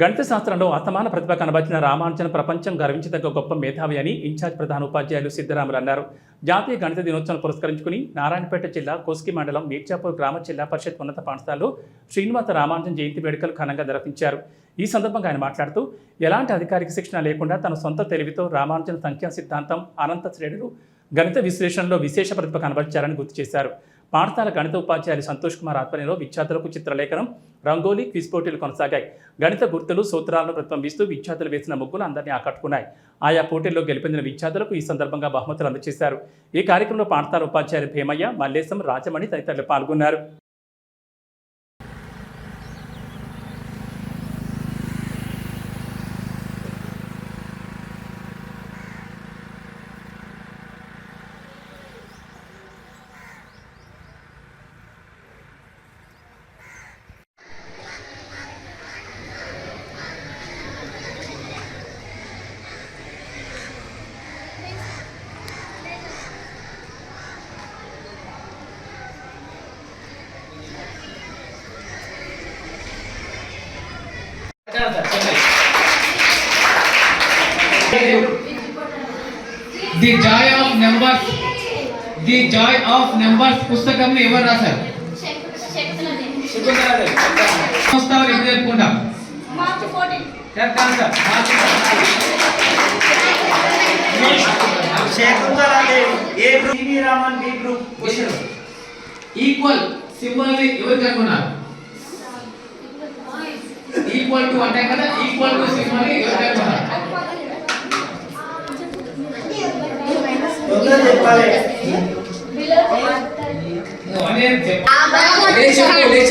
గణిత శాస్త్రంలో అసమాన ప్రతిభ కనబర్చిన రామానుజన్ ప్రపంచం గర్వించదగ్గ గొప్ప మేధావి అని ఇన్ఛార్జ్ ప్రధాన ఉపాధ్యాయులు సిద్ధరాములు అన్నారు. జాతీయ గణిత దినోత్సవం పురస్కరించుకుని నారాయణపేట జిల్లా కోస్కి మండలం మీర్చాపూర్ గ్రామ జిల్లా పరిషత్ ఉన్నత పాఠశాలలో శ్రీనివాస రామానుజన్ జయంతి వేడుకలు ఘనంగా నిర్వహించారు. ఈ సందర్భంగా ఆయన మాట్లాడుతూ ఎలాంటి అధికారిక శిక్షణ లేకుండా తన సొంత తెలివితో రామానుజన్ సంఖ్యా సిద్ధాంతం అనంత శ్రేణులు గణిత విశ్లేషణలో విశేష ప్రతిభ కనబర్చారని గుర్తు చేశారు. పాఠశాల గణిత ఉపాధ్యాయులు సంతోష్ కుమార్ ఆధ్వర్యంలో విద్యార్థులకు చిత్రలేఖనం రంగోలీ క్విజ్ పోటీలు కొనసాగాయి. గణిత గుర్తులు సూత్రాలను ప్రతిబింబిస్తూ విద్యార్థులు వేసిన ముగ్గులు అందరినీ ఆకట్టుకున్నాయి. ఆయా పోటీల్లో గెలిపొందిన విద్యార్థులకు ఈ సందర్భంగా బహుమతులు అందజేశారు. ఈ కార్యక్రమంలో పాఠశాల ఉపాధ్యాయులు భీమయ్య మల్లేశం రాజమణి తదితరులు పాల్గొన్నారు. the joy of numbers the joy of numbers పుస్తకం ఎవరు రాశారు వస్తామని ఎప్పుడు చెప్పుకుంటాం March fourteen Shakuntala Devi A group TV Raman B group equal symbol ని ఎవరు కనుగొన్నారు ఈక్వల్ టు అంటే కదా? ఈక్వల్ టు సింబల్ని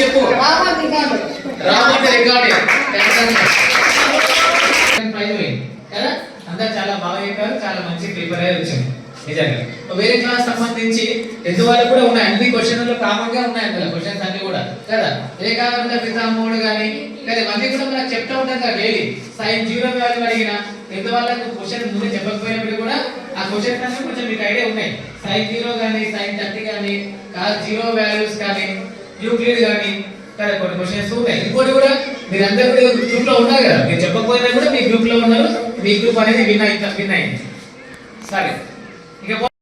చెప్పు. రాబోట్ చాలా బాగా చెప్పారు చాలా మంచి పేపర్ అయ్యి వచ్చింది. నిజంగా. వేరే క్లాస్ సంబంధించి టెన్త్ వాళ్ళకు కూడా ఉన్నాయి. అన్ని క్వశ్చన్లు కామన్గా ఉన్నాయి అందులో క్వశ్చన్స్ అన్ని కూడా. కదా? ఏ ఏకాగ్రత పితామూడు కానీ కదా? ఇవన్నీ కూడా మనకు చెప్తా ఉంటాం కదా డైలీ సైన్ జీరో వాల్యూ అడిగిన టెన్త్ వాళ్ళకి క్వశ్చన్ ముందు చెప్పకపోయినప్పుడు కూడా ఆ క్వశ్చన్ కన్నా కొంచెం మీకు ఐడియా ఉన్నాయి. సైన్ జీరో కానీ సైన్ థర్టీ కానీ కాదు జీరో వాల్యూస్ కానీ యూక్లిడ్ కానీ కదా? కొన్ని క్వశ్చన్స్ ఉన్నాయి ఇంకోటి కూడా మీరందరూ కూడా గ్రూప్లో ఉన్నారు కదా? మీరు చెప్పకపోయినా కూడా మీ గ్రూప్లో ఉన్నారు. మీ గ్రూప్ అనేది విన్ అయింది విన్ అయింది. సరే. ఇక